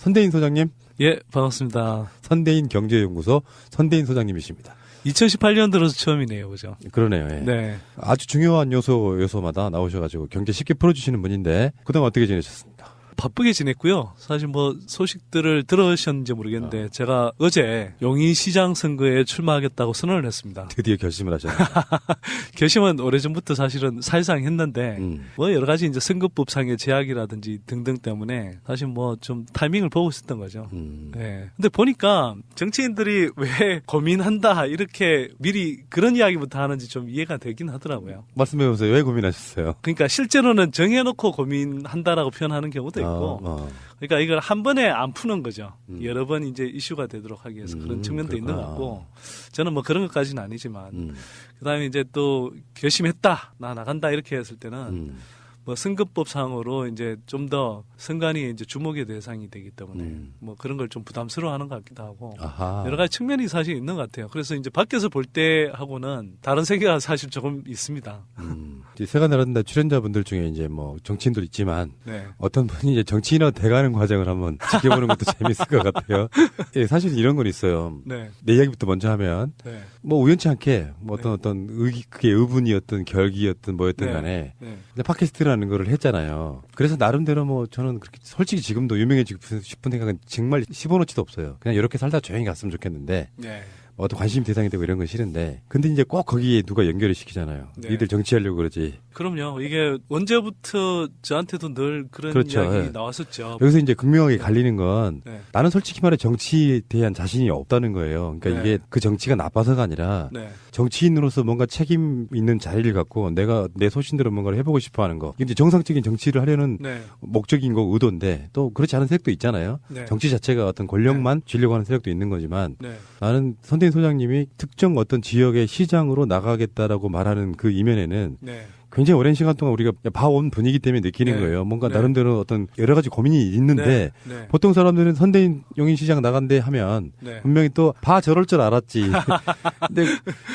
선대인 소장님, 예, 반갑습니다. 선대인 경제연구소 선대인 소장님이십니다. 2018년 들어서 처음이네요, 그죠? 그러네요. 예. 네. 아주 중요한 요소 요소마다 나오셔가지고 경제 쉽게 풀어주시는 분인데 그동안 어떻게 지내셨습니까? 바쁘게 지냈고요. 사실 뭐 소식들을 들으셨는지 모르겠는데 제가 어제 용인시장 선거에 출마하겠다고 선언을 했습니다. 드디어 결심을 하셨네요. 결심은 오래전부터 사실은 사실상 했는데 음. 뭐 여러 가지 이제 선거법상의 제약이라든지 등등 때문에 사실 뭐 좀 타이밍을 보고 있었던 거죠. 음. 네. 근데 보니까 정치인들이 왜 고민한다 이렇게 미리 그런 이야기부터 하는지 좀 이해가 되긴 하더라고요. 말씀해 보세요. 왜 고민하셨어요? 그러니까 실제로는 정해놓고 고민한다라고 표현하는 경우도 있고, 어, 어. 그러니까 이걸 한 번에 안 푸는 거죠. 음. 여러 번 이제 이슈가 되도록 하기 위해서 음, 그런 측면도 있는 것 그렇구나. 같고, 저는 뭐 그런 것까지는 아니지만, 음. 그다음에 이제 또 결심했다, 나 나간다 이렇게 했을 때는 음. 뭐 선거법상으로 이제 좀더 선관위 이제 주목의 대상이 되기 때문에 음. 뭐 그런 걸 좀 부담스러워하는 것 같기도 하고. 아하. 여러 가지 측면이 사실 있는 것 같아요. 그래서 이제 밖에서 볼 때하고는 다른 세계가 사실 조금 있습니다. 음. 나른다 출연자분들 중에 이제 뭐 정치인도 있지만 네. 어떤 분이 이제 정치인으로 돼가는 과정을 한번 지켜보는 것도 재밌을 것 같아요. 예, 사실 이런 건 있어요. 네. 내 이야기부터 먼저 하면 네. 뭐 우연치 않게 뭐 어떤 네. 어떤 의 그게 의분이었든 결기였든 뭐였든 네. 간에 네. 팟캐스트라는 거를 했잖아요. 그래서 나름대로 뭐 저는 그렇게 솔직히 지금도 유명해지고 싶은 생각은 정말 10원어치도 없어요. 그냥 이렇게 살다 조용히 갔으면 좋겠는데 네. 뭐 어떤 관심 대상이 되고 이런 건 싫은데 근데 이제 꼭 거기에 누가 연결을 시키잖아요. 네. 니들 정치하려고 그러지. 그럼요. 이게 언제부터 저한테도 늘 그런 그렇죠. 이야기 예. 나왔었죠. 여기서 이제 극명하게 갈리는 건 네. 나는 솔직히 말해 정치에 대한 자신이 없다는 거예요. 그러니까 네. 이게 그 정치가 나빠서가 아니라 네. 정치인으로서 뭔가 책임 있는 자리를 갖고 내가 내 소신대로 뭔가를 해보고 싶어 하는 거. 이제 정상적인 정치를 하려는 네. 목적인 거고 의도인데 또 그렇지 않은 세력도 있잖아요. 네. 정치 자체가 어떤 권력만 쥐려고 하는 세력도 있는 거지만 네. 나는 선대인 소장님이 특정 어떤 지역의 시장으로 나가겠다라고 말하는 그 이면에는 네. 굉장히 오랜 시간 동안 우리가 봐온 분위기 때문에 느끼는 네. 거예요. 뭔가 네. 나름대로 어떤 여러 가지 고민이 있는데 네. 네. 보통 사람들은 선대인 용인 시장 나간대 하면 네. 분명히 또 봐 저럴 줄 알았지. 근데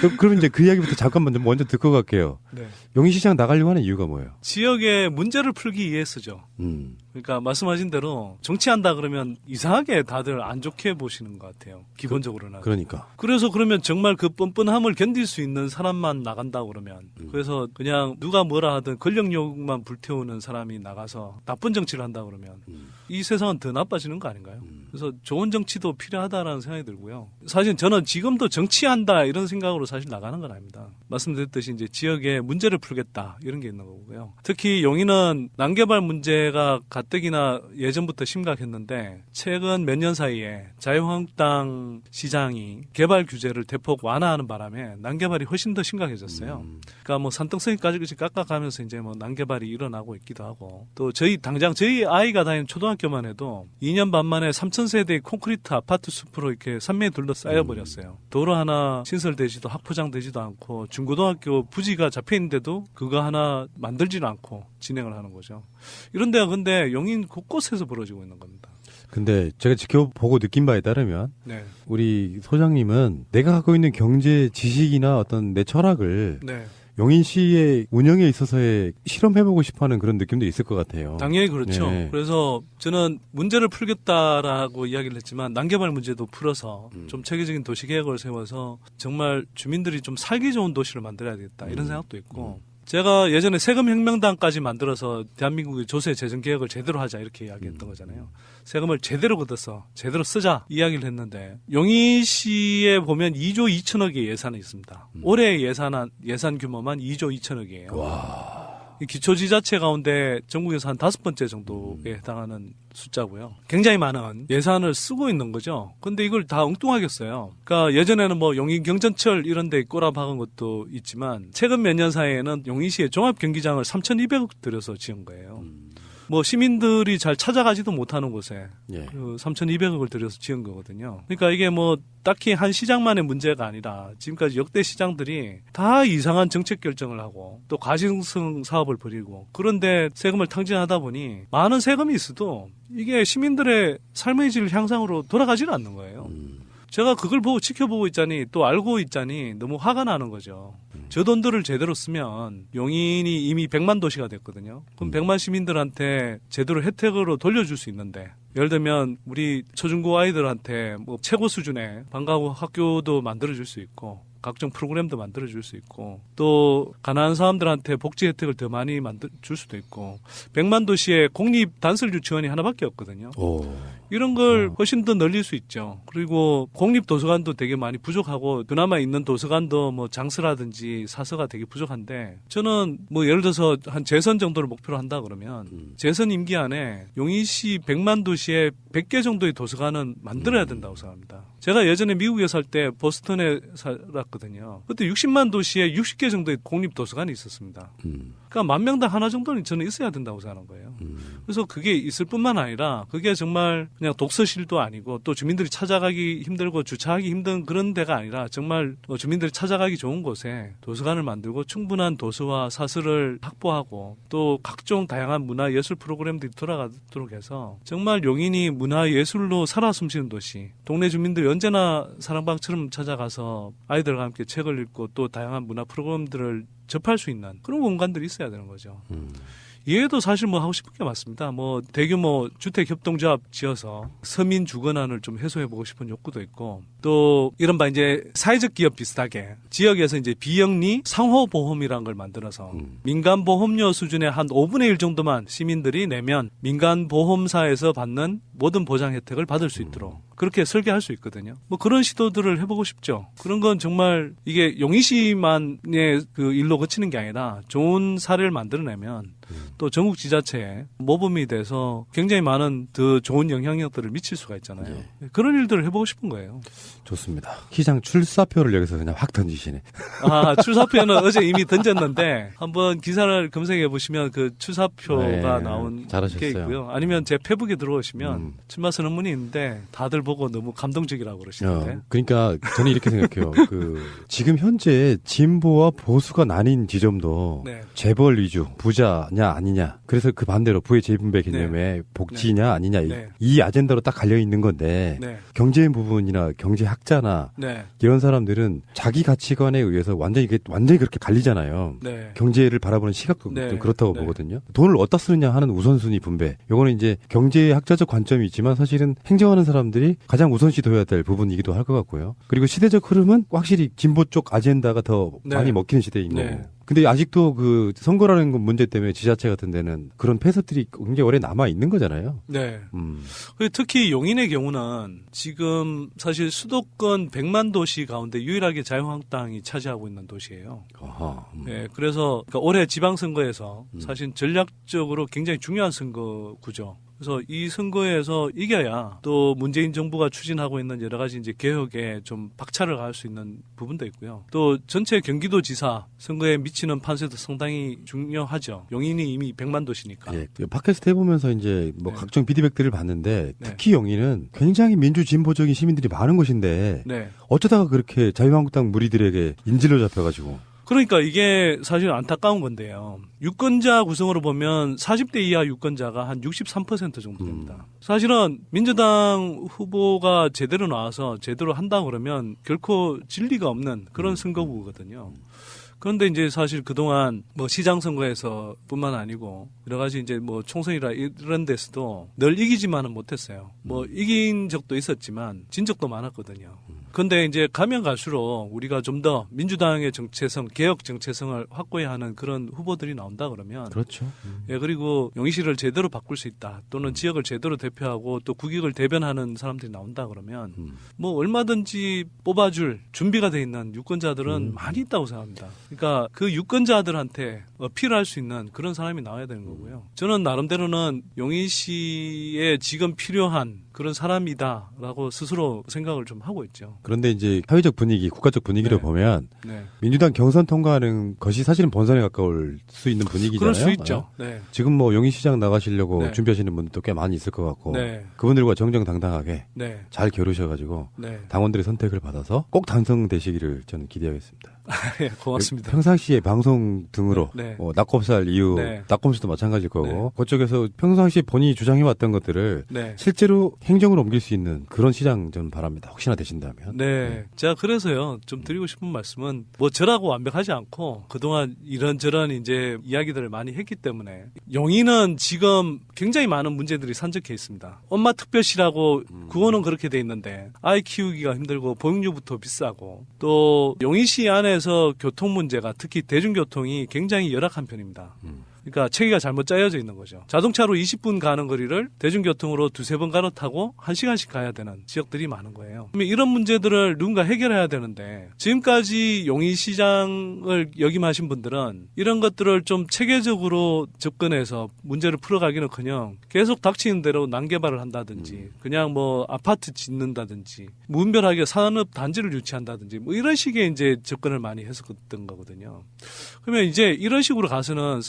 그, 그럼 이제 그 이야기부터 잠깐 먼저 먼저 듣고 갈게요. 네. 용인 시장 나가려고 하는 이유가 뭐예요? 지역의 문제를 풀기 위해서죠. 음. 그러니까 말씀하신 대로 정치한다 그러면 이상하게 다들 안 좋게 보시는 것 같아요. 기본적으로는. 그러니까. 그래서 그러면 정말 그 뻔뻔함을 견딜 수 있는 사람만 나간다 그러면 음. 그래서 그냥 누가 뭐라 하든 권력욕만 불태우는 사람이 나가서 나쁜 정치를 한다 그러면 음. 이 세상은 더 나빠지는 거 아닌가요? 음. 그래서 좋은 정치도 필요하다라는 생각이 들고요. 사실 저는 지금도 정치한다 이런 생각으로 사실 나가는 건 아닙니다. 말씀드렸듯이 이제 지역에 문제를 풀겠다 이런 게 있는 거고요. 특히 용인은 난개발 문제가 가 뜩이나 예전부터 심각했는데 최근 몇 년 사이에 자유한국당 시장이 개발 규제를 대폭 완화하는 바람에 난개발이 훨씬 더 심각해졌어요. 음. 그러니까 뭐 산등성이까지 깎아가면서 이제 뭐 난개발이 일어나고 있기도 하고 또 저희 당장 저희 아이가 다니는 초등학교만 해도 2년 반 만에 3천 세대의 콘크리트 아파트 숲으로 이렇게 산매에 둘러 쌓여버렸어요. 도로 하나 신설되지도 학포장되지도 않고 중고등학교 부지가 잡혀 있는데도 그거 하나 만들지는 않고 진행을 하는 거죠. 이런 데가 근데 용인 곳곳에서 벌어지고 있는 겁니다. 근데 제가 지켜보고 느낀 바에 따르면 네, 우리 소장님은 내가 갖고 있는 경제 지식이나 어떤 내 철학을 네, 용인 시의 운영에 있어서의 실험해보고 싶어하는 그런 느낌도 있을 것 같아요. 당연히 그렇죠. 네. 그래서 저는 문제를 풀겠다라고 이야기를 했지만 난개발 문제도 풀어서 음. 좀 체계적인 도시 계획을 세워서 정말 주민들이 좀 살기 좋은 도시를 만들어야 되겠다 이런 음. 생각도 있고 제가 예전에 세금 혁명당까지 만들어서 대한민국의 조세 재정 계획을 제대로 하자 이렇게 이야기했던 음. 거잖아요. 세금을 제대로 걷어서 제대로 쓰자 이야기를 했는데 용인시에 보면 2조 2천억의 예산이 있습니다. 음. 올해 예산 예산 규모만 2조 2천억이에요. 와. 이 기초지자체 가운데 전국에서 한 다섯 번째 정도에 음. 해당하는 숫자고요. 굉장히 많은 예산을 쓰고 있는 거죠. 근데 이걸 다 엉뚱하게 써요. 그러니까 예전에는 뭐 용인 경전철 이런 데 꼬라박은 것도 있지만 최근 몇 년 사이에는 용인시에 종합 경기장을 3,200억 들여서 지은 거예요. 음. 뭐 시민들이 잘 찾아가지도 못하는 곳에 예. 그 3,200억을 들여서 지은 거거든요. 그러니까 이게 뭐 딱히 한 시장만의 문제가 아니라 지금까지 역대 시장들이 다 이상한 정책 결정을 하고 또 과징성 사업을 벌이고 그런데 세금을 탕진하다 보니 많은 세금이 있어도 이게 시민들의 삶의 질 향상으로 돌아가지는 않는 거예요. 음. 제가 그걸 보고 지켜보고 있자니 또 알고 있자니 너무 화가 나는 거죠. 저 돈들을 제대로 쓰면 용인이 이미 100만 도시가 됐거든요. 그럼 음. 100만 시민들한테 제대로 혜택으로 돌려줄 수 있는데 예를 들면 우리 초중고 아이들한테 뭐 최고 수준의 방과후 학교도 만들어줄 수 있고 각종 프로그램도 만들어줄 수 있고 또 가난한 사람들한테 복지 혜택을 더 많이 만들 줄 수도 있고 100만 도시에 공립 단설 유치원이 하나밖에 없거든요. 오. 이런 걸 어. 훨씬 더 늘릴 수 있죠. 그리고 공립 도서관도 되게 많이 부족하고 그나마 있는 도서관도 뭐 장스라든지 사서가 되게 부족한데 저는 뭐 예를 들어서 한 재선 정도를 목표로 한다 그러면 음. 재선 임기 안에 용인시 100만 도시에 100개 정도의 도서관은 만들어야 된다고 생각합니다. 제가 예전에 미국에 살 때 보스턴에 살았거든요. 그때 60만 도시에 60개 정도의 공립 도서관이 있었습니다. 음. 그러니까 만 명당 하나 정도는 저는 있어야 된다고 생각하는 거예요. 음. 그래서 그게 있을 뿐만 아니라 그게 정말 그냥 독서실도 아니고 또 주민들이 찾아가기 힘들고 주차하기 힘든 그런 데가 아니라 정말 뭐 주민들이 찾아가기 좋은 곳에 도서관을 만들고 충분한 도서와 사설을 확보하고 또 각종 다양한 문화 예술 프로그램들이 돌아가도록 해서 정말 용인이 문화 예술로 살아 숨쉬는 도시 동네 주민들이 언제나 사랑방처럼 찾아가서 아이들과 함께 책을 읽고 또 다양한 문화 프로그램들을 접할 수 있는 그런 공간들이 있어야 되는 거죠. 음. 얘도 사실 뭐 하고 싶은 게 많습니다. 뭐 대규모 주택 협동조합 지어서 서민 주거난을 좀 해소해 보고 싶은 욕구도 있고 또 이른바 이제 사회적 기업 비슷하게 지역에서 이제 비영리 상호 보험이라는 걸 만들어서 음. 민간 보험료 수준의 한 5분의 1 정도만 시민들이 내면 민간 보험사에서 받는 모든 보장 혜택을 받을 수 있도록 그렇게 설계할 수 있거든요. 뭐 그런 시도들을 해보고 싶죠. 그런 건 정말 이게 용인시만의 그 일로 그치는 게 아니라 좋은 사례를 만들어내면 또 전국 지자체에 모범이 돼서 굉장히 많은 더 좋은 영향력들을 미칠 수가 있잖아요. 그런 일들을 해보고 싶은 거예요. 좋습니다. 시장 출사표를 여기서 그냥 확 던지시네. 아, 출사표는 어제 이미 던졌는데 한번 기사를 검색해 보시면 그 출사표가 네, 나온 잘하셨어요. 게 있고요. 아니면 제 페북에 들어오시면 음. 출마 선언문이 있는데 다들 보고 너무 감동적이라고 그러시는데. 어, 그러니까 저는 이렇게 생각해요. 그 지금 현재 진보와 보수가 나뉜 지점도 네. 재벌 위주 부자냐 아니냐. 그래서 그 반대로 부의 재분배 개념에 복지냐 아니냐 이- 네. 이 아젠다로 딱 갈려 있는 건데 네. 경제인 부분이나 경제학자나 네. 이런 사람들은 자기 가치관에 의해서 완전히 이게 완전히 그렇게 갈리잖아요. 네. 경제를 바라보는 시각도 네. 좀 그렇다고 네. 보거든요. 돈을 어디다 쓰느냐 하는 우선순위 분배. 요거는 이제 경제학자적 관점이 있지만 사실은 행정하는 사람들이 가장 우선시 둬야 될 부분이기도 할 것 같고요. 그리고 시대적 흐름은 확실히 진보 쪽 아젠다가 더 네. 많이 먹히는 시대인 네. 거고. 근데 아직도 그 선거라는 건 문제 때문에 지자체 같은 데는 그런 폐쇄들이 굉장히 오래 남아 있는 거잖아요. 네. 음. 특히 용인의 경우는 지금 사실 수도권 100만 도시 가운데 유일하게 자유한국당이 차지하고 있는 도시예요. 아하. 음. 네, 그래서 그러니까 올해 지방선거에서 음. 사실 전략적으로 굉장히 중요한 선거구죠. 그래서 이 선거에서 이겨야 또 문재인 정부가 추진하고 있는 여러 가지 이제 개혁에 좀 박차를 가할 수 있는 부분도 있고요. 또 전체 경기도지사 선거에 미치는 판세도 상당히 중요하죠. 용인이 이미 100만 도시니까. 예, 그 팟캐스트 해보면서 이제 뭐 네. 각종 피드백들을 봤는데 네. 특히 영희는 굉장히 민주 진보적인 시민들이 많은 곳인데 네. 어쩌다가 그렇게 자유한국당 무리들에게 인질로 잡혀가지고 그러니까 이게 사실 안타까운 건데요. 유권자 구성으로 보면 40대 이하 유권자가 한 63% 정도 됩니다. 사실은 민주당 후보가 제대로 나와서 제대로 한다 그러면 결코 진리가 없는 그런 선거구거든요. 그런데 이제 사실 그동안 뭐 시장 선거에서 뿐만 아니고 여러 가지 이제 뭐 총선이라 이런 데서도 늘 이기지만은 못했어요. 뭐 이긴 적도 있었지만 진 적도 많았거든요. 근데 이제 가면 갈수록 우리가 좀 더 민주당의 정체성, 개혁 정체성을 확고해야 하는 그런 후보들이 나온다 그러면 그렇죠. 예, 그리고 영희시를 제대로 바꿀 수 있다. 또는 지역을 제대로 대표하고 또 국익을 대변하는 사람들이 나온다 그러면 음. 뭐 얼마든지 뽑아줄 준비가 돼 있는 유권자들은 음. 많이 있다고 생각합니다. 그러니까 그 유권자들한테 어필할 수 있는 그런 사람이 나와야 되는 거고요. 저는 나름대로는 용인시에 지금 필요한 그런 사람이다라고 스스로 생각을 좀 하고 있죠. 그런데 이제 사회적 분위기, 국가적 분위기를 네. 보면 네. 민주당 경선 통과하는 것이 사실은 본선에 가까울 수 있는 분위기잖아요. 그럴 수 있죠. 네. 지금 뭐 용인시장 나가시려고 네. 준비하시는 분들도 꽤 많이 있을 것 같고 네. 그분들과 정정당당하게 네. 잘 겨루셔가지고 네. 당원들의 선택을 받아서 꼭 당선되시기를 저는 기대하겠습니다. 예, 고맙습니다. 평상시에 방송 등으로 네. 어, 낙곱살 이후 네. 낙검수도 마찬가지일 거고 그쪽에서 평상시에 본인이 주장해왔던 것들을 네. 실제로 행정으로 옮길 수 있는 그런 시장 좀 바랍니다. 혹시나 되신다면. 네. 제가 그래서요, 좀 드리고 싶은 말씀은, 뭐, 저라고 완벽하지 않고, 그동안 이런저런 이제 이야기들을 많이 했기 때문에, 용인은 지금 굉장히 많은 문제들이 산적해 있습니다. 엄마 특별시라고, 그거는 그렇게 돼 있는데, 아이 키우기가 힘들고, 보육료부터 비싸고, 또, 용인시 안에 서 교통 문제가, 특히 대중교통이 굉장히 열악한 편입니다. 음. 그러니까 체계가 잘못 짜여져 있는 거죠. 자동차로 20분 가는 거리를 대중교통으로 두세 번 갈아 타고 1시간씩 가야 되는 지역들이 많은 거예요. 그러면 이런 문제들을 누군가 해결해야 되는데 지금까지 용인시장을 역임하신 분들은 이런 것들을 좀 체계적으로 접근해서 문제를 풀어가기는커녕 계속 닥치는 대로 난개발을 한다든지 그냥 뭐 아파트 짓는다든지 무분별하게 산업 단지를 유치한다든지 뭐 이런 식의 이제 접근을 많이 했었던 거거든요. 그러면 이제 이런 식으로 가서는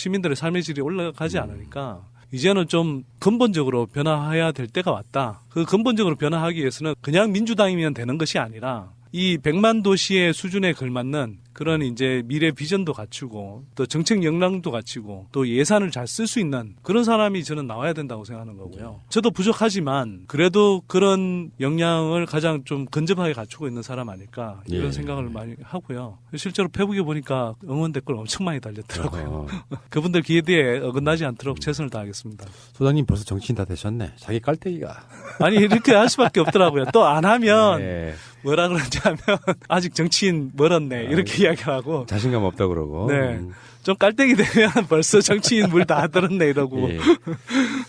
시민들의 삶의 질이 올라가지 않으니까 이제는 좀 근본적으로 변화해야 될 때가 왔다. 그 근본적으로 변화하기 위해서는 그냥 민주당이면 되는 것이 아니라 이 100만 도시의 수준에 걸맞는 그런 이제 미래 비전도 갖추고 또 정책 역량도 갖추고 또 예산을 잘 쓸 수 있는 그런 사람이 저는 나와야 된다고 생각하는 거고요. 저도 부족하지만 그래도 그런 역량을 가장 좀 근접하게 갖추고 있는 사람 아닐까 이런 예. 생각을 많이 하고요. 실제로 페북에 보니까 응원 댓글 엄청 많이 달렸더라고요. 어, 그분들 기대에 어긋나지 않도록 최선을 다하겠습니다. 소장님 벌써 정치인 다 되셨네. 자기 깔때기가. 아니 이렇게 할 수밖에 없더라고요. 또 안 하면 네. 뭐라 그러지 하면 아직 정치인 멀었네 이렇게 이야기하고 자신감 없다 그러고. 네. 음. 좀 깔때기 되면 벌써 정치인 물 다 들었네 이러고 예.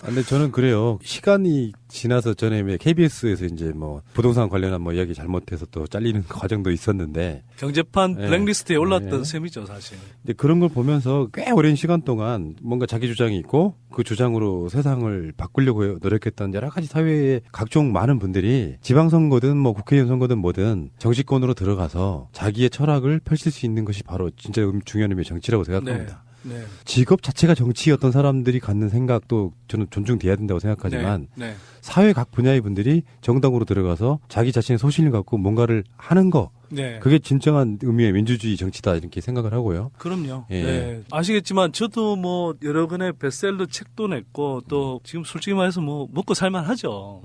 아, 근데 저는 그래요. 시간이 지나서 전에 KBS에서 이제 뭐 부동산 관련한 뭐 이야기 잘못해서 또 잘리는 과정도 있었는데 경제판 네. 블랙리스트에 올랐던 네. 셈이죠 사실. 이제 그런 걸 보면서 꽤 오랜 시간 동안 뭔가 자기 주장이 있고 그 주장으로 세상을 바꾸려고 해- 노력했던 여러 가지 사회의 각종 많은 분들이 지방선거든 뭐 국회의원 선거든 뭐든 정치권으로 들어가서 자기의 철학을 펼칠 수 있는 것이 바로 진짜 음- 중요한 의미의 정치라고 생각합니다. 네. 직업 자체가 정치였던 사람들이 갖는 생각도 저는 존중돼야 된다고 생각하지만 네. 네. 사회 각 분야의 분들이 정당으로 들어가서 자기 자신의 소신을 갖고 뭔가를 하는 거 네. 그게 진정한 의미의 민주주의 정치다 이렇게 생각을 하고요. 그럼요. 예. 네. 아시겠지만 저도 뭐 여러 권의 베스트셀러 책도 냈고 또 지금 솔직히 말해서 뭐 먹고 살만 하죠.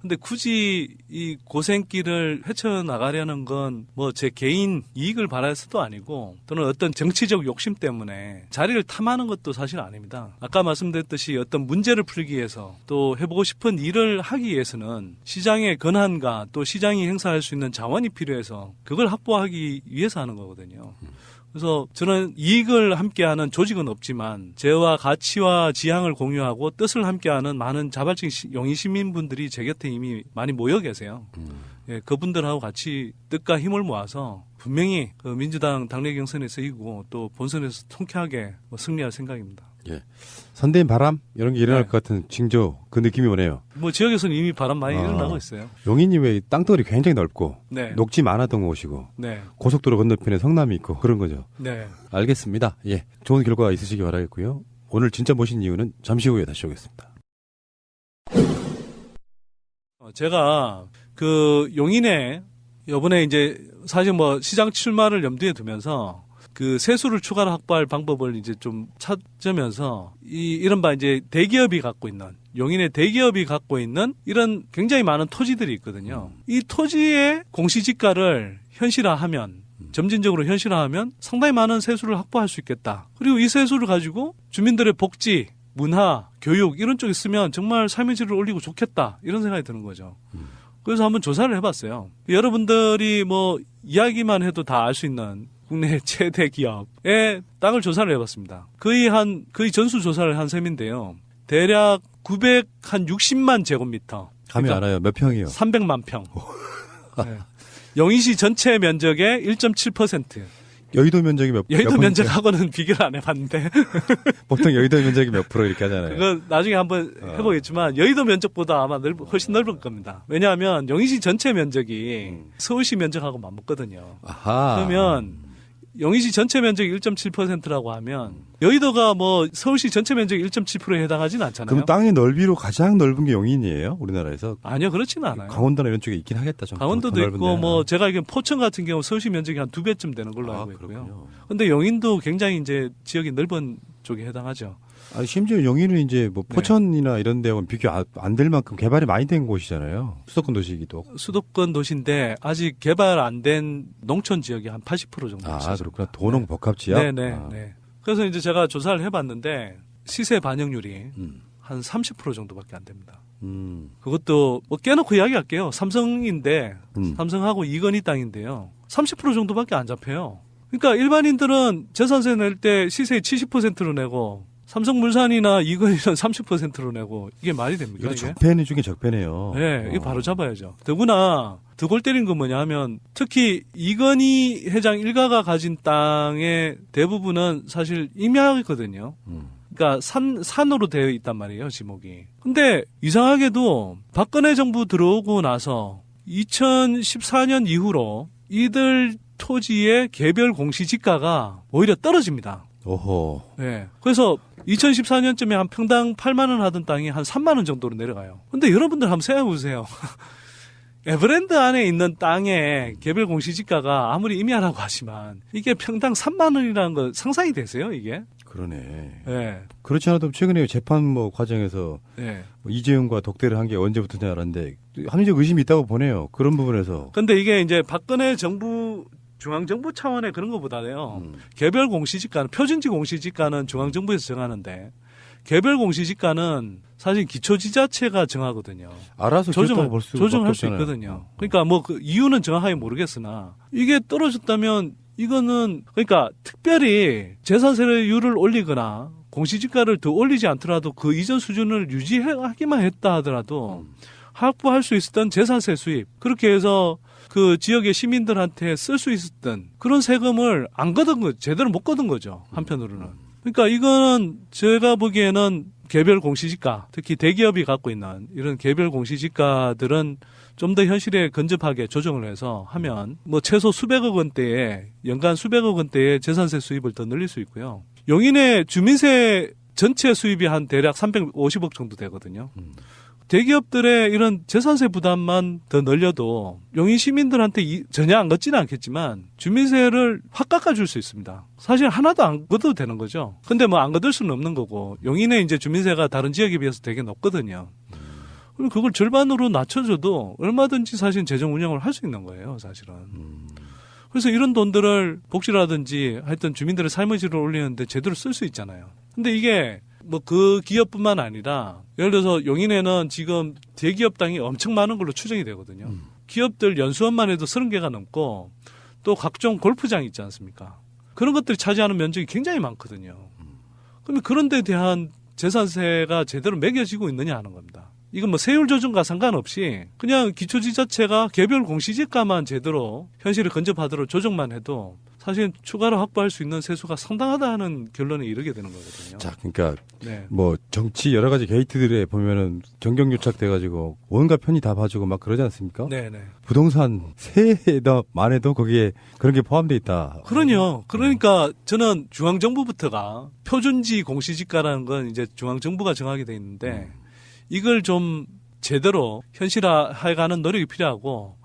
근데 굳이 이 고생길을 헤쳐나가려는 건 뭐 제 개인 이익을 바라서도 아니고 또는 어떤 정치적 욕심 때문에 자리를 탐하는 것도 사실 아닙니다. 아까 말씀드렸듯이 어떤 문제를 풀기 위해서 또 해보고 싶은 일을 하기 위해서는 시장의 권한과 또 시장이 행사할 수 있는 자원이 필요해서 그걸 확보하기 위해서 하는 거거든요. 그래서 저는 이익을 함께하는 조직은 없지만 재와 가치와 지향을 공유하고 뜻을 함께하는 많은 자발적 시- 용인 시민분들이 제 곁에 이미 많이 모여 계세요. 예, 그분들하고 같이 뜻과 힘을 모아서 분명히 그 민주당 당내 경선에서 이기고 또 본선에서 통쾌하게 뭐 승리할 생각입니다. 예. 선대인 바람 이런 게 일어날 네. 것 같은 징조 그 느낌이 오네요. 뭐 지역에서는 이미 바람 많이 아. 일어나고 있어요. 용인님의 땅덩어리 굉장히 넓고 네. 녹지 많았던 곳이고 네. 고속도로 건너편에 성남이 있고 그런 거죠. 네. 알겠습니다. 예, 좋은 결과가 있으시기 바라겠고요. 오늘 진짜 모신 이유는 잠시 후에 다시 오겠습니다. 어, 제가 그 용인에 요번에 이제 사실 뭐 시장 출마를 염두에 두면서 그 세수를 추가로 확보할 방법을 이제 좀 찾으면서 이 이른바 이제 대기업이 갖고 있는 용인의 대기업이 갖고 있는 이런 굉장히 많은 토지들이 있거든요. 이 토지의 공시지가를 현실화하면 점진적으로 현실화하면 상당히 많은 세수를 확보할 수 있겠다. 그리고 이 세수를 가지고 주민들의 복지, 문화, 교육 이런 쪽에 쓰면 정말 삶의 질을 올리고 좋겠다 이런 생각이 드는 거죠. 그래서 한번 조사를 해봤어요. 여러분들이 뭐 이야기만 해도 다 알 수 있는 국내 최대 기업의 땅을 조사를 해봤습니다. 거의 한 거의 전수 조사를 한 셈인데요. 대략 960만 제곱미터. 감이 그러니까 알아요. 몇 평이요? 300만 평. 네. 영희시 전체 면적의 1.7%. 여의도 면적이 몇? 여의도 몇? 면적하고는 비교를 안 해봤는데 보통 여의도 면적이 몇 프로 이렇게 하잖아요. 그거 나중에 한번 어. 해보겠지만 여의도 면적보다 아마 넓, 훨씬 넓을 겁니다. 왜냐하면 영희시 전체 면적이 음. 서울시 면적하고 맞먹거든요. 아하. 그러면 용인시 전체 면적이 1.7%라고 하면 여의도가 뭐 서울시 전체 면적 1.7%에 해당하지는 않잖아요. 그럼 땅의 넓이로 가장 넓은 게 용인이에요? 우리나라에서 아니요, 그렇지는 않아요. 강원도나 이런 쪽에 있긴 하겠다. 좀 강원도도 더 있고. 뭐 제가 알기로는 포천 같은 경우 서울시 면적이 한 두 배쯤 되는 걸로 아, 알고 있고요. 그렇군요. 근데 용인도 굉장히 이제 지역이 넓은 쪽에 해당하죠. 아니, 심지어 용인은 이제 뭐 네. 포천이나 이런 데하고는 비교 안 될 만큼 개발이 많이 된 곳이잖아요. 수도권 도시이기도. 수도권 도시인데 아직 개발 안 된 농촌 지역이 한 80% 정도 아, 있어요. 그렇구나. 도농 복합 지역. 네, 네, 아, 네. 그래서 이제 제가 조사를 해 봤는데 시세 반영률이 음. 한30% 정도밖에 안 됩니다. 음. 그것도 뭐 깨놓고 이야기할게요. 삼성인데 음. 삼성하고 이건희 땅인데요. 30% 정도밖에 안 잡혀요. 그러니까 일반인들은 재산세 낼 때 시세의 70%로 내고 삼성물산이나 이건희는 30%로 내고 이게 말이 됩니까? 이거? 적폐는 중에 적폐네요. 네, 이거 어. 바로 잡아야죠. 더구나 득골 때린 건 뭐냐 하면 특히 이건희 회장 일가가 가진 땅의 대부분은 사실 임야거든요. 음. 그러니까 산 산으로 되어 있단 말이에요, 지목이. 근데 이상하게도 박근혜 정부 들어오고 나서 2014년 이후로 이들 토지의 개별 공시지가가 오히려 떨어집니다. 오호. 네. 그래서 2014년쯤에 한 평당 8만 원 하던 땅이 한 3만 원 정도로 내려가요. 근데 여러분들 한번 생각해 보세요. 에버랜드 안에 있는 땅의 개별 공시지가가 아무리 임야라고 하지만 이게 평당 3만 원이라는 거 상상이 되세요, 이게? 그러네. 네. 그렇지 않아도 최근에 재판 뭐 과정에서 네. 뭐 이재용과 독대를 한 게 언제부터냐 알았는데 합리적 의심이 있다고 보네요. 그런 부분에서. 근데 이게 이제 박근혜 정부 중앙정부 차원의 그런 것보다요. 음. 개별 공시지가는 표준지 공시지가는 중앙정부에서 정하는데 개별 공시지가는 사실 기초지자체가 정하거든요. 알아서 조정할, 결정을 볼 수, 조정할 수. 있거든요. 그러니까 뭐 그 이유는 정확하게 모르겠으나 이게 떨어졌다면 이거는 그러니까 특별히 재산세율을 올리거나 공시지가를 더 올리지 않더라도 그 이전 수준을 유지하기만 했다 하더라도 음. 확보할 수 있었던 재산세 수입 그렇게 해서 그 지역의 시민들한테 쓸 수 있었던 그런 세금을 안 걷은 거 제대로 못 걷은 거죠 한편으로는 그러니까 이거는 제가 보기에는 개별 공시지가 특히 대기업이 갖고 있는 이런 개별 공시지가들은 좀 더 현실에 근접하게 조정을 해서 하면 뭐 최소 수백억 원대의 연간 수백억 원대의 재산세 수입을 더 늘릴 수 있고요 용인의 주민세 전체 수입이 한 대략 350억 정도 되거든요. 음. 대기업들의 이런 재산세 부담만 더 늘려도 용인 시민들한테 이- 전혀 안 걷지는 않겠지만 주민세를 확 깎아줄 수 있습니다. 사실 하나도 안 걷어도 되는 거죠. 근데 뭐 안 걷을 수는 없는 거고 용인의 이제 주민세가 다른 지역에 비해서 되게 높거든요. 그럼 그걸 절반으로 낮춰줘도 얼마든지 사실 재정 운영을 할 수 있는 거예요, 사실은. 음. 그래서 이런 돈들을 복지라든지 하여튼 주민들의 삶의 질을 올리는데 제대로 쓸 수 있잖아요. 근데 이게 뭐 그 기업뿐만 아니라 예를 들어서 용인에는 지금 대기업 땅이 엄청 많은 걸로 추정이 되거든요. 음. 기업들 연수원만 해도 30개가 넘고 또 각종 골프장 있지 않습니까? 그런 것들이 차지하는 면적이 굉장히 많거든요. 그러면 그런 데 대한 재산세가 제대로 매겨지고 있느냐 하는 겁니다. 이건 뭐 세율 조정과 상관없이 그냥 기초지자체가 개별 공시지가만 제대로 현실을 근접하도록 조정만 해도 사실 추가로 확보할 수 있는 세수가 상당하다 하는 결론에 이르게 되는 거거든요. 자, 그러니까 네. 뭐 정치 여러 가지 게이트들에 보면은 정경 유착 돼 가지고 온갖 편이 다 봐주고 막 그러지 않습니까? 네, 네. 부동산 세에만 해도 거기에 그런 게 포함돼 있다. 그러요. 그러니까 저는 중앙 정부부터가 표준지 공시지가라는 건 이제 중앙 정부가 정하게 돼 있는데 이걸 좀 제대로 현실화해가는 노력이 필요하고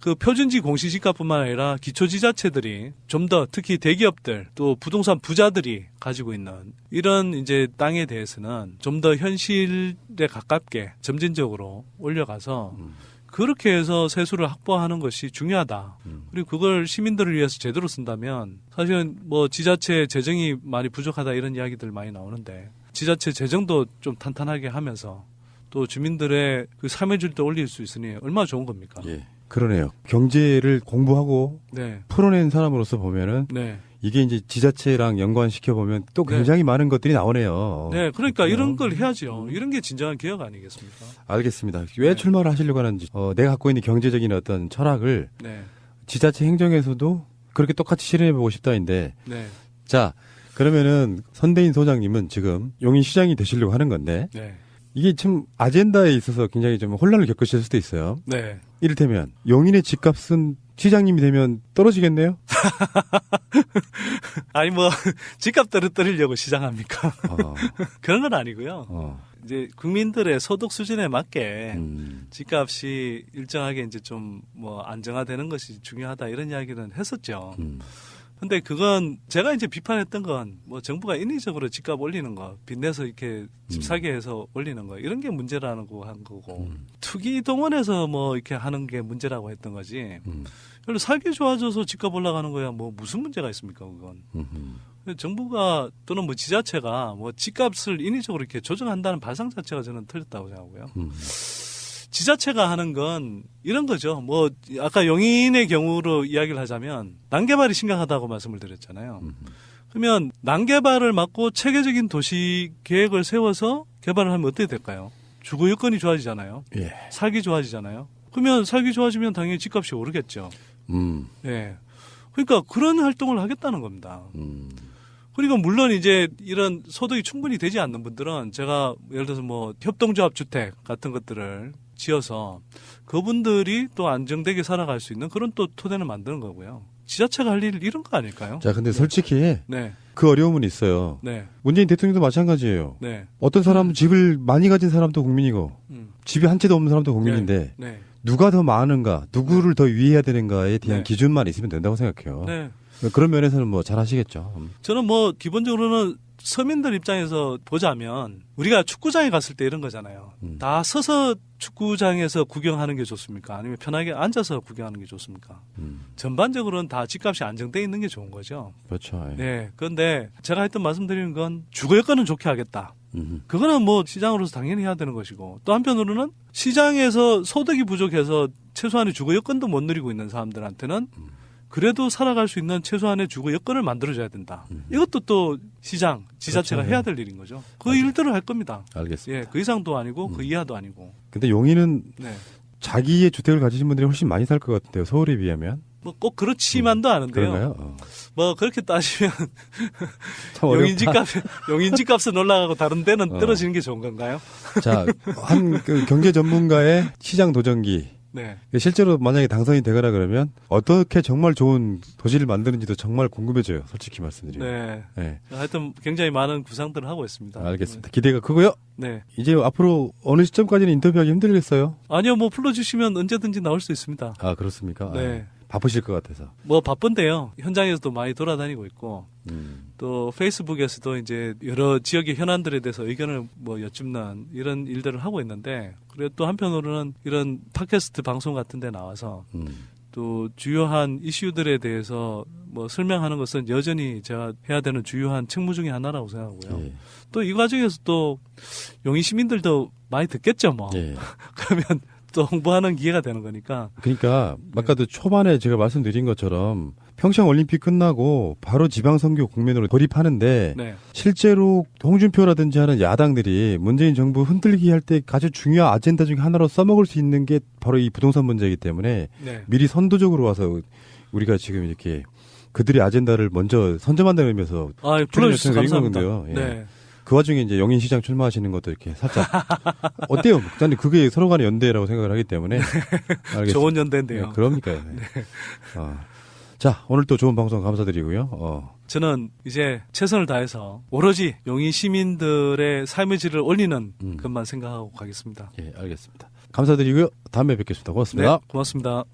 그 표준지 공시지가뿐만 아니라 기초 지자체들이 좀 더 특히 대기업들 또 부동산 부자들이 가지고 있는 이런 이제 땅에 대해서는 좀 더 현실에 가깝게 점진적으로 올려가서 음. 그렇게 해서 세수를 확보하는 것이 중요하다. 음. 그리고 그걸 시민들을 위해서 제대로 쓴다면 사실은 뭐 지자체 재정이 많이 부족하다 이런 이야기들 많이 나오는데 지자체 재정도 좀 탄탄하게 하면서 또 주민들의 그 삶의 질도 올릴 수 있으니 얼마나 좋은 겁니까? 예. 그러네요. 경제를 공부하고 네. 풀어낸 사람으로서 보면은 네. 이게 이제 지자체랑 연관시켜 보면 또 네. 굉장히 많은 것들이 나오네요. 네. 그러니까. 이런 걸 해야죠. 이런 게 진정한 개혁 아니겠습니까? 알겠습니다. 왜 네. 출마를 하시려고 하는지, 어, 내가 갖고 있는 경제적인 어떤 철학을 네. 지자체 행정에서도 그렇게 똑같이 실현해 보고 싶다인데, 네. 자, 그러면은 선대인 소장님은 지금 용인 시장이 되시려고 하는 건데, 네. 이게 좀 아젠다에 있어서 굉장히 좀 혼란을 겪으실 수도 있어요. 네. 이를테면, 용인의 집값은 시장님이 되면 떨어지겠네요? 아니 뭐 집값 떨어뜨리려고 시장합니까? 어, 그런 건 아니고요. 어, 이제 국민들의 소득 수준에 맞게 음, 집값이 일정하게 이제 좀 뭐 안정화되는 것이 중요하다 이런 이야기는 했었죠. 음, 근데 그건 제가 이제 비판했던 건 뭐 정부가 인위적으로 집값 올리는 거, 빚내서 이렇게 집 사게 해서 올리는 거 이런 게 문제라고 한 거고 음. 투기 동원해서 뭐 이렇게 하는 게 문제라고 했던 거지. 음, 별로 살기 좋아져서 집값 올라가는 거야 뭐 무슨 문제가 있습니까 그건. 음, 음. 정부가 또는 뭐 지자체가 뭐 집값을 인위적으로 이렇게 조정한다는 발상 자체가 저는 틀렸다고 생각하고요. 음. 지자체가 하는 건 이런 거죠. 뭐 아까 용인의 경우로 이야기를 하자면 난개발이 심각하다고 말씀을 드렸잖아요. 음. 그러면 난개발을 막고 체계적인 도시 계획을 세워서 개발을 하면 어떻게 될까요? 주거 여건이 좋아지잖아요. 예. 살기 좋아지잖아요. 그러면 살기 좋아지면 당연히 집값이 오르겠죠. 음, 예. 그러니까 그런 활동을 하겠다는 겁니다. 음, 그리고 물론 이제 이런 소득이 충분히 되지 않는 분들은 제가 예를 들어서 뭐 협동조합 주택 같은 것들을 지어서 그분들이 또 안정되게 살아갈 수 있는 그런 또 토대를 만드는 거고요. 지자체가 할 일 이런 거 아닐까요? 자, 근데 솔직히 네, 그 어려움은 있어요. 네, 문재인 대통령도 마찬가지예요. 네. 어떤 사람은 집을 많이 가진 사람도 국민이고 음, 집이 한 채도 없는 사람도 국민인데 네, 누가 더 많은가, 누구를 더 위해야 되는가에 대한 네. 기준만 있으면 된다고 생각해요. 네. 그런 면에서는 뭐 잘하시겠죠. 음. 저는 뭐 기본적으로는 서민들 입장에서 보자면 우리가 축구장에 갔을 때 이런 거잖아요. 음. 다 서서 축구장에서 구경하는 게 좋습니까? 아니면 편하게 앉아서 구경하는 게 좋습니까? 음, 전반적으로는 다 집값이 안정돼 있는 게 좋은 거죠. 그렇죠. 예. 네. 그런데 제가 했던 말씀드리는 건 주거 여건은 좋게 하겠다. 음, 그거는 뭐 시장으로서 당연히 해야 되는 것이고 또 한편으로는 시장에서 소득이 부족해서 최소한의 주거 여건도 못 누리고 있는 사람들한테는 그래도 살아갈 수 있는 최소한의 주거 여건을 만들어줘야 된다. 이것도 또 시장, 지자체가 그렇죠. 해야 될 일인 거죠. 그 맞아요. 일들을 할 겁니다. 알겠습니다. 예, 그 이상도 아니고 그 이하도 아니고. 근데 용인은 네. 자기의 주택을 가지신 분들이 훨씬 많이 살 것 같은데요. 서울에 비하면. 뭐 꼭 그렇지만도 않은데요. 음, 그런가요? 어. 뭐 그렇게 따지면 참 어렵다. 용인 집값 용인 집값은 올라가고 다른 데는 어. 떨어지는 게 좋은 건가요? 자, 한 그 경제 전문가의 시장 도전기. 네. 실제로 만약에 당선이 되거나 그러면 어떻게 정말 좋은 도시를 만드는지도 정말 궁금해져요. 솔직히 말씀드리면. 네. 네. 하여튼 굉장히 많은 구상들을 하고 있습니다. 알겠습니다. 기대가 크고요. 네. 이제 앞으로 어느 시점까지는 인터뷰하기 힘들겠어요? 아니요, 뭐 불러주시면 언제든지 나올 수 있습니다. 아, 그렇습니까? 네. 아, 바쁘실 것 같아서. 뭐 바쁜데요. 현장에서도 많이 돌아다니고 있고 음. 또 페이스북에서도 이제 여러 지역의 현안들에 대해서 의견을 뭐 여쭙는 이런 일들을 하고 있는데 그리고 또 한편으로는 이런 팟캐스트 방송 같은 데 나와서 음. 또 주요한 이슈들에 대해서 뭐 설명하는 것은 여전히 제가 해야 되는 주요한 책무 중의 하나라고 생각하고요. 예. 또이 과정에서 또 용인 시민들도 많이 듣겠죠, 뭐. 예. 그러면 또 홍보하는 기회가 되는 거니까. 그러니까 아까도 초반에 제가 말씀드린 것처럼 평창 올림픽 끝나고 바로 지방선거 국면으로 돌입하는데 네. 실제로 홍준표라든지 하는 야당들이 문재인 정부 흔들기 할때 아주 중요한 아젠다 중에 하나로 써먹을 수 있는 게 바로 이 부동산 문제이기 때문에 네. 미리 선도적으로 와서 우리가 지금 이렇게 그들의 아젠다를 먼저 선점한다는 의미에서 아, 불러주셔서 감사합니다. 건데요. 예. 네. 그 와중에 이제 영인 시장 출마하시는 것도 이렇게 살짝 어때요? 저는 그게 서로 간의 연대라고 생각을 하기 때문에 알겠습니다. 좋은 연대인데요. 네, 그러니까요. 네. 어. 자, 오늘 또 좋은 방송 감사드리고요. 어, 저는 이제 최선을 다해서 오로지 용인 시민들의 삶의 질을 올리는 음. 것만 생각하고 가겠습니다. 예, 알겠습니다. 감사드리고요. 다음에 뵙겠습니다. 고맙습니다. 네, 고맙습니다.